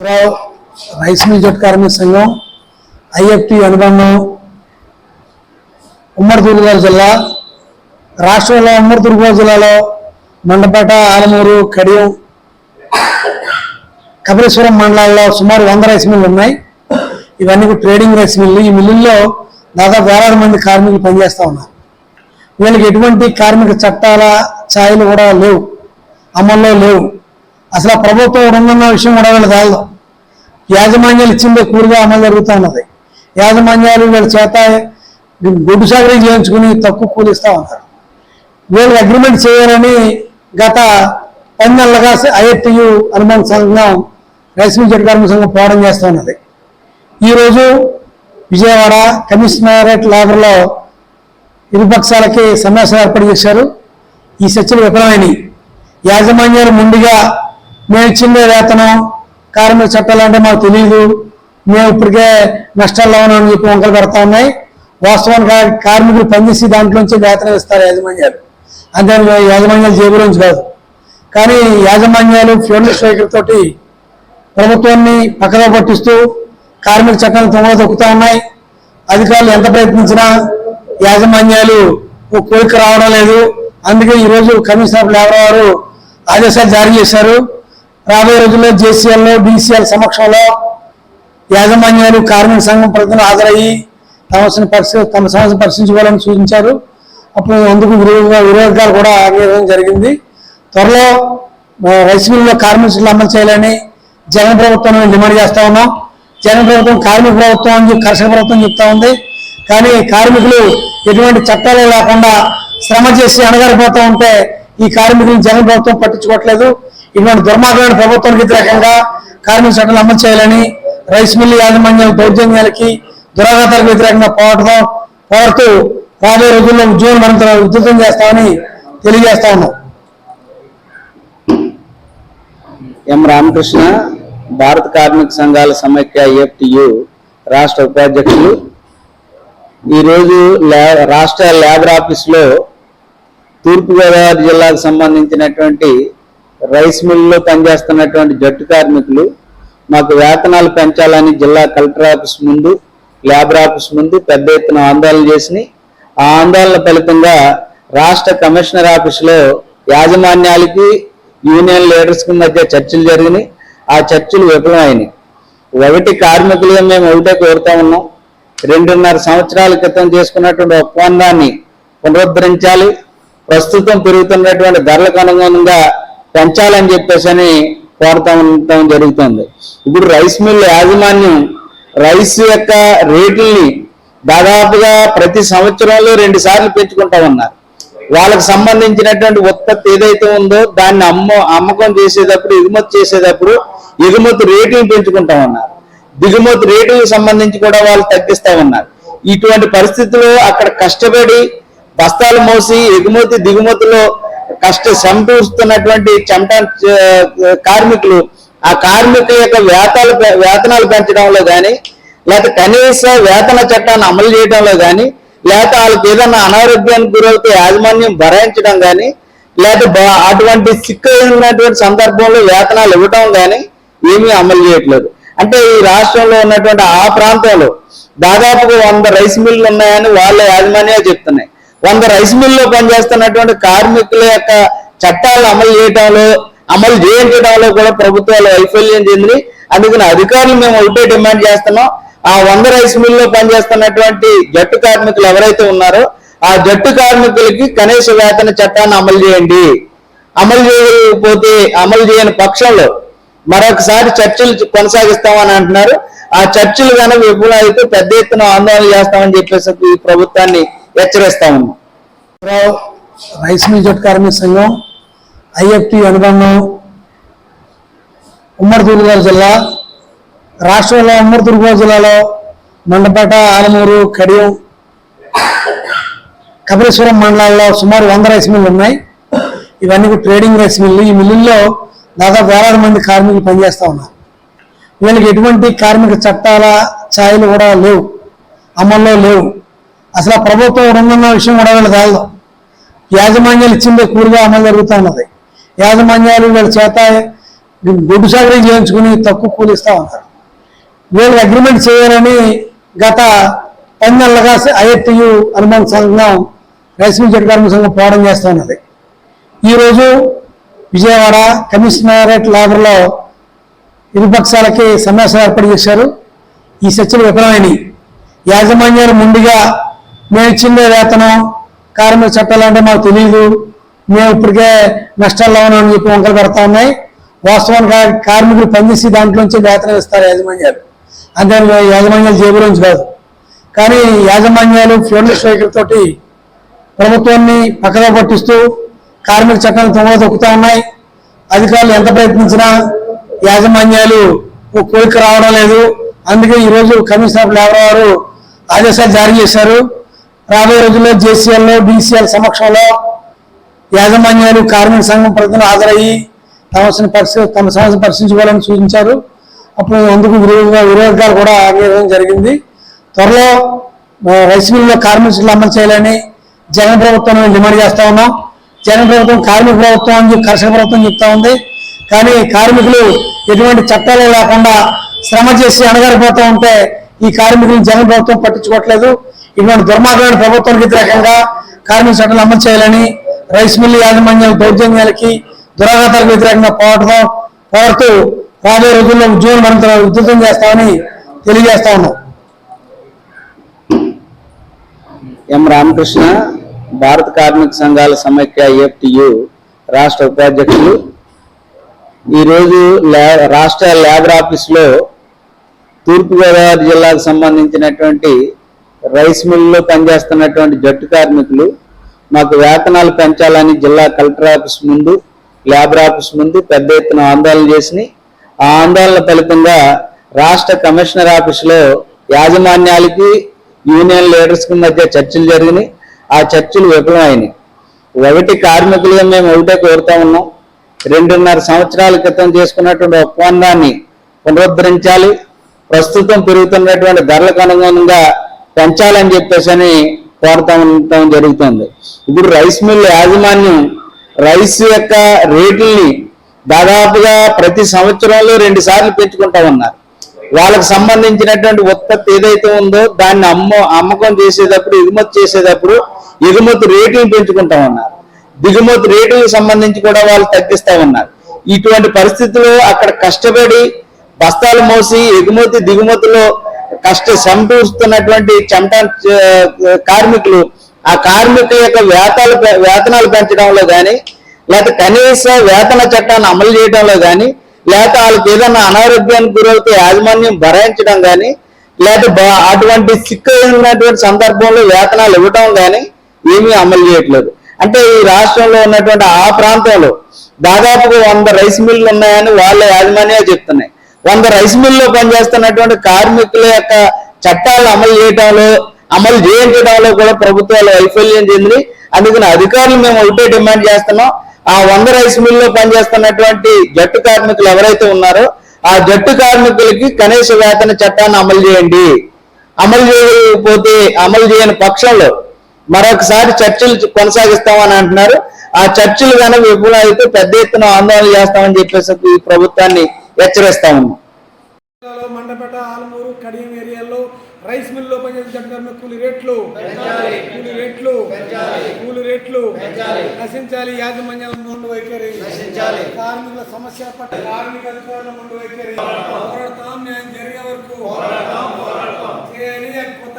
రావు rice mill జట్ కార్మిక సంఘం IFT అనుబంధం ఉమ్మడి తూర్పుగోదావరి జిల్లా రాష్ట్రంలో ఉమ్మడి తూర్పుగోదావరి జిల్లాలో మండపేట ఆలమూరు కడియం కపిలేశ్వరం మండలాల్లో సుమారు వంద రైస్ మిల్లు ఉన్నాయి. ఇవన్నీ ట్రేడింగ్ రైస్ మిల్లు. ఈ మిల్లుల్లో దాదాపు వేలాది మంది కార్మికులు పనిచేస్తూ ఉన్నారు. వీళ్ళకి ఎటువంటి కార్మిక చట్టాల ఛాయలు కూడా లేవు. అమల్లో లేవు. అసలు ప్రభుత్వం ఉందన్న విషయం కూడా వీళ్ళు కాదు. యాజమాన్యాలు ఇచ్చిందే కూడిగా అమలు జరుగుతూ ఉన్నది. యాజమాన్యాలు వీళ్ళ చేత గుడ్డు సాగరీ చేయించుకుని తక్కువ కూలిస్తూ ఉన్నారు. వీళ్ళు అగ్రిమెంట్ చేయాలని గత పది నెలలుగా ఐఎఫ్టియు అనుబంధ సంఘం రైస్ మిల్ కార్మిక సంఘం పోవడం చేస్తూ ఉన్నది. ఈరోజు విజయవాడ కమిషనరేట్ లేబర్లో ఇరుపక్షాలకి సమావేశం ఏర్పాటు చేశారు. ఈ చర్చలు విఫలమైనవి. యాజమాన్యాలు ముందుగా మేము ఇచ్చిందే వేతనం కార్మిక చట్టాలు అంటే మాకు తెలియదు మేము ఇప్పటికే నష్టాల్లో ఉన్నామని చెప్పి వంకలు పెడతా ఉన్నాయి. వాస్తవానికి కార్మికులు పనిచేసి దాంట్లోంచి వేతనం ఇస్తారు యాజమాన్యాలు. అంతే యాజమాన్యాలు జేబులోంచి కాదు. కానీ యాజమాన్యాలు ఫ్యూనల్ స్ట్రైకులతోటి ప్రభుత్వాన్ని పక్కన పట్టిస్తూ కార్మిక చట్టాలు తొంగ తొక్కుతా ఉన్నాయి. అధికారులు ఎంత ప్రయత్నించినా యాజమాన్యాలు ఓ కోరిక రావడం లేదు. అందుకే ఈరోజు కమిషనర్ ఆఫ్ లేబర్ వారు ఆదేశాలు జారీ చేశారు. రాబోయే రోజుల్లో జేసీఎల్లో బీసీఎల్ సమక్షంలో యాజమాన్యాలు కార్మిక సంఘం ప్రజలు హాజరయ్యి తమ పరిస్థితి తమ సమస్య పరిశీలించుకోవాలని సూచించారు. అప్పుడు అందుకు విరోధంగా విరోధాలు కూడా ఆగేయడం జరిగింది. త్వరలో రైస్ మిల్లులో కార్మికులు అమలు చేయాలని జగన్ ప్రభుత్వం మేము డిమాండ్ చేస్తా ఉన్నాం. జగన్ ప్రభుత్వం కార్మిక ప్రభుత్వం అని చెప్పి కర్షక ప్రభుత్వం చెప్తా ఉంది. కానీ కార్మికులు ఎటువంటి చట్టాలు లేకుండా శ్రమ చేసి అణగారిపోతూ ఉంటే ఈ కార్మికులను జగన్ ప్రభుత్వం పట్టించుకోవట్లేదు. ఇటువంటి దుర్మార్గమైన ప్రభుత్వానికి వ్యతిరేకంగా కార్మిక చట్టాలు అమలు చేయాలని రైస్ మిల్లు యాజమాన్యాల దౌర్జన్యాలకి దురాఘాతాలకు వ్యతిరేకంగా పోరాటం పోరాడుతూ రాబోయే రోజుల్లో ఉద్యోగం మరింత ఉధృతం చేస్తామని తెలియజేస్తా ఉన్నాం. ఎం రామకృష్ణ భారత కార్మిక సంఘాల సమైక్య ఎఫ్టియు రాష్ట్ర ఉపాధ్యక్షులు. ఈరోజు ల్యా రాష్ట్ర లేబర్ ఆఫీస్లో తూర్పుగోదావరి జిల్లాకు సంబంధించినటువంటి రైస్ మిల్లులో పనిచేస్తున్నటువంటి జట్టు కార్మికులు మాకు వేతనాలు పెంచాలని జిల్లా కలెక్టర్ ఆఫీస్ ముందు లేబర్ ఆఫీస్ ముందు పెద్ద ఎత్తున ఆందోళన చేసి ఆ ఆందోళన ఫలితంగా రాష్ట్ర కమిషనర్ ఆఫీసులో యాజమాన్యాలకి యూనియన్ లీడర్స్కి మధ్య చర్చలు జరిగినాయి. ఆ చర్చలు విఫలమైనవి ఒకటి కార్మికులుగా మేము ఒకటే కోరుతా ఉన్నాం. రెండున్నర సంవత్సరాల క్రితం చేసుకున్నటువంటి ఒప్పందాన్ని పునరుద్ధరించాలి. ప్రస్తుతం పెరుగుతున్నటువంటి ధరలకు అనుగుణంగా పెంచాలని చెప్పేసి అని కోరుతా ఉండటం జరుగుతుంది. ఇప్పుడు రైస్ మిల్ యాజమాన్యం రైస్ యొక్క రేట్లని దాదాపుగా ప్రతి సంవత్సరంలో రెండు సార్లు పెంచుకుంటా ఉన్నారు. వాళ్ళకి సంబంధించినటువంటి ఉత్పత్తి ఏదైతే ఉందో దాన్ని అమ్మ అమ్మకం చేసేటప్పుడు ఎగుమతి చేసేటప్పుడు ఎగుమతి రేటుని పెంచుకుంటా ఉన్నారు. దిగుమతి రేటుకి సంబంధించి కూడా వాళ్ళు తగ్గిస్తా ఉన్నారు. ఇటువంటి పరిస్థితుల్లో అక్కడ కష్టపడి బస్తాలు మోసి ఎగుమతి దిగుమతిలో కష్ట సంతూస్తున్నటువంటి చెమట కార్మికులు ఆ కార్మికుల యొక్క వేతాలు వేతనాలు పెంచడంలో కానీ లేకపోతే కనీస వేతన చట్టాన్ని అమలు చేయడంలో కానీ లేకపోతే వాళ్ళకి ఏదైనా అనారోగ్యానికి గురవుతే యాజమాన్యం భరాయించడం కానీ లేకపోతే అటువంటి సిక్కు ఉన్నటువంటి సందర్భంలో వేతనాలు ఇవ్వడం కానీ ఏమీ అమలు చేయట్లేదు. అంటే ఈ రాష్ట్రంలో ఉన్నటువంటి ఆ ప్రాంతంలో దాదాపుగా వంద రైస్ మిల్లు ఉన్నాయని వాళ్ళ యాజమాన్యాలు చెప్తున్నాయి. వంద రైస్ మిల్లో పనిచేస్తున్నటువంటి కార్మికుల యొక్క చట్టాలు అమలు చేయటంలో అమలు చేయించడంలో కూడా ప్రభుత్వాలు వైఫల్యం చెంది అందుకని అధికారులు మేము ఒకటే డిమాండ్ చేస్తున్నాం. ఆ వంద రైస్ మిల్లో పనిచేస్తున్నటువంటి జట్టు కార్మికులు ఎవరైతే ఉన్నారో ఆ జట్టు కార్మికులకి కనీస వేతన చట్టాన్ని అమలు చేయండి. అమలు చేయకపోతే అమలు చేయని పక్షంలో మరొకసారి చర్చలు కొనసాగిస్తామని అంటున్నారు. ఆ చర్చలు కనుక విఫలం అయితే పెద్ద ఎత్తున ఆందోళన చేస్తామని చెప్పేసి ఈ ప్రభుత్వాన్ని హెచ్చరిస్తా ఉన్నాం. రైస్ మిల్ జట్ కార్మిక సంఘం ఐఎఫ్టి అనుబంధం ఉమ్మడి తూర్పుగోదావరి జిల్లా రాష్ట్రంలో ఉమ్మడి తూర్పుగోదావరి జిల్లాలో మండపేట ఆలమూరు కడియం కపిలేశ్వరం మండలాల్లో సుమారు వంద రైస్ మిల్లు ఉన్నాయి. ఇవన్నీ ట్రేడింగ్ రైస్ మిల్లు. ఈ మిల్లుల్లో దాదాపు వేలాది మంది కార్మికులు పనిచేస్తూ ఉన్నారు. వీళ్ళకి ఎటువంటి కార్మిక చట్టాల ఛాయలు కూడా లేవు. అమల్లో లేవు. అసలు ప్రభుత్వం ఉందన్న విషయం కూడా వీళ్ళు కాదు యాజమాన్యాలు ఇచ్చిందే కూలిగా అమలు జరుగుతూ ఉన్నది. యాజమాన్యాలు వీళ్ళ చేత గుడ్డు సాగరీ చేయించుకుని తక్కువ కూలిస్తూ ఉన్నారు వీళ్ళు అగ్రిమెంట్ చేయాలని గత పది నెలలుగా ఐఎఫ్టియు అనుబంధ సంఘం రైస్ మిల్ జట్టు కార్మిక సంఘం పోవడం చేస్తూ ఉన్నది. ఈరోజు విజయవాడ కమిషనరేట్ లాబర్లో ఇరుపక్షాలకి సమావేశం ఏర్పాటు చేశారు. ఈ చర్చలు విఫలమైనవి. యాజమాన్యాలు ముందుగా మేము ఇచ్చిందే వేతనం కార్మిక చట్టాలు అంటే మాకు తెలియదు మేము ఇప్పటికే నష్టాల్లో ఉన్నామని చెప్పి వంకలు పెడతా ఉన్నాయి. వాస్తవానికి కార్మికులు పనిచేసి దాంట్లోంచి వేతనం ఇస్తారు యాజమాన్యాలు. అంతే యాజమాన్యాలు జేబులోంచి కాదు. కానీ యాజమాన్యాలు ఫ్యూడల్ స్ట్రైకులతోటి ప్రభుత్వాన్ని పక్కగా పట్టిస్తూ కార్మిక చట్టాలు తొంగ తొక్కుతూ ఉన్నాయి. అధికారులు ఎంత ప్రయత్నించినా యాజమాన్యాలు ఓ కోరిక రావడం లేదు. అందుకే ఈరోజు కమిషనర్ లేబర్ వారు ఆదేశాలు జారీ చేశారు. రాబోయే రోజుల్లో జేసీఎల్లో బీసీఎల్ సమక్షంలో యాజమాన్యాలు కార్మిక సంఘం ప్రజలు హాజరయ్యి తమ పరిస్థితి తమ సమస్యను పరిశీలించుకోవాలని సూచించారు. అప్పుడు అందుకు విరోధంగా విరోధాలు కూడా ఆగేయడం జరిగింది. త్వరలో రైస్ మిల్లులో కార్మికులు అమలు చేయాలని జగన్ ప్రభుత్వం డిమాండ్ చేస్తా ఉన్నాం. జగన్ ప్రభుత్వం కార్మిక ప్రభుత్వం అని కర్షక ప్రభుత్వం చెప్తా ఉంది. కానీ కార్మికులు ఎటువంటి చట్టాలు లేకుండా శ్రమ చేసి అణగారిపోతూ ఉంటే ఈ కార్మికులను జగన్ ప్రభుత్వం పట్టించుకోవట్లేదు. ఇటువంటి దుర్మార్గమైన ప్రభుత్వానికి వ్యతిరేకంగా కార్మిక చట్టాలు అమలు చేయాలని రైస్ మిల్లు యాజమాన్యాల దౌర్జన్యాలకి దురాఘాతాలకు వ్యతిరేకంగా పోరాటం పోరాడుతూ రాబోయే రోజుల్లో ఉద్యోగం మరింత ఉధృతం చేస్తామని తెలియజేస్తా ఉన్నాం. ఎం రామకృష్ణ భారత కార్మిక సంఘాల సమైక్య ఏఎఫ్టియు రాష్ట్ర ఉపాధ్యక్షులు. ఈరోజు ల్యా రాష్ట్ర లేబర్ ఆఫీస్లో తూర్పుగోదావరి జిల్లాకు సంబంధించినటువంటి రైస్ మిల్లులో పనిచేస్తున్నటువంటి జట్టు కార్మికులు మాకు వేతనాలు పెంచాలని జిల్లా కలెక్టర్ ఆఫీస్ ముందు లేబర్ ఆఫీస్ ముందు పెద్ద ఎత్తున ఆందోళన చేసినాయి ఆ ఆందోళన ఫలితంగా రాష్ట్ర కమిషనర్ ఆఫీసులో యాజమాన్యాలకి యూనియన్ లీడర్స్కి మధ్య చర్చలు జరిగినాయి. ఆ చర్చలు విఫలమైనాయి. ఒకటి కార్మికులుగా మేము ఒకటే కోరుతా ఉన్నాం. రెండున్నర సంవత్సరాల క్రితం చేసుకున్నటువంటి ఒప్పందాన్ని పునరుద్ధరించాలి. ప్రస్తుతం పెరుగుతున్నటువంటి ధరలకు అనుగుణంగా పెంచాలని చెప్పేసి అని కోరుతా ఉండటం జరుగుతుంది. ఇప్పుడు రైస్ మిల్ యాజమాన్యం రైస్ యొక్క రేట్లని దాదాపుగా ప్రతి సంవత్సరంలో రెండు సార్లు పెంచుకుంటా ఉన్నారు. వాళ్ళకి సంబంధించినటువంటి ఉత్పత్తి ఏదైతే ఉందో దాన్ని అమ్మ అమ్మకం చేసేటప్పుడు ఎగుమతి చేసేటప్పుడు ఎగుమతి రేటుని పెంచుకుంటా ఉన్నారు. దిగుమతి రేటుకి సంబంధించి కూడా వాళ్ళు తగ్గిస్తా ఉన్నారు. ఇటువంటి పరిస్థితుల్లో అక్కడ కష్టపడి బస్తాలు మోసి ఎగుమతి దిగుమతిలో కష్ట సంపూస్తున్నటువంటి చెమట కార్మికులు ఆ కార్మికుల యొక్క వేతాలు పె- వేతనాలు పెంచడంలో కానీ లేకపోతే కనీస వేతన చట్టాన్ని అమలు చేయడంలో కానీ లేకపోతే వాళ్ళకి ఏదైనా అనారోగ్యానికి గురవుతే యాజమాన్యం భరాయించడం కానీ లేకపోతే అటువంటి సిక్కు ఉన్నటువంటి సందర్భంలో వేతనాలు ఇవ్వటం కానీ ఏమీ అమలు చేయట్లేదు. అంటే ఈ రాష్ట్రంలో ఉన్నటువంటి ఆ ప్రాంతంలో దాదాపుగా వంద రైస్ మిల్లు ఉన్నాయని వాళ్ళ యాజమాన్యాలు చెప్తున్నాయి. వంద రైస్ మిల్లో పనిచేస్తున్నటువంటి కార్మికుల యొక్క చట్టాలు అమలు చేయడంలో అమలు చేయించడంలో కూడా ప్రభుత్వాలు వైఫల్యం చెంది అందుకని అధికారులు మేము ఒకటే డిమాండ్ చేస్తున్నాం. ఆ వంద రైస్ మిల్లో పనిచేస్తున్నటువంటి జట్టు కార్మికులు ఎవరైతే ఉన్నారో ఆ జట్టు కార్మికులకి కనీస వేతన చట్టాన్ని అమలు చేయండి. అమలు చేయకపోతే అమలు చేయని పక్షంలో మరొకసారి చర్చలు కొనసాగిస్తామని అంటున్నారు. ఆ చర్చలు కనుక విఫలం అయితే పెద్ద ఎత్తున ఆందోళన చేస్తామని చెప్పేసి ఈ ప్రభుత్వాన్ని హెచ్చరిస్తా ఉన్నాం. జిల్లాలో మండపేట ఆలమూరు కడియం ఏరియాల్లో రైస్ మిల్లో పనిచేసే జట్టు కార్మికుల కూలి రేట్లు. కూలి రేట్లు. కూలి రేట్లు. నశించాలి. యాజమాన్యాల ముందు వైఖరి. కార్మికుల సమస్య పట్ల కార్మిక అధికారుల ముందు వైఖరి. పోరాడతాం. న్యాయం జరిగే వరకు. చేయాలి. కొత్త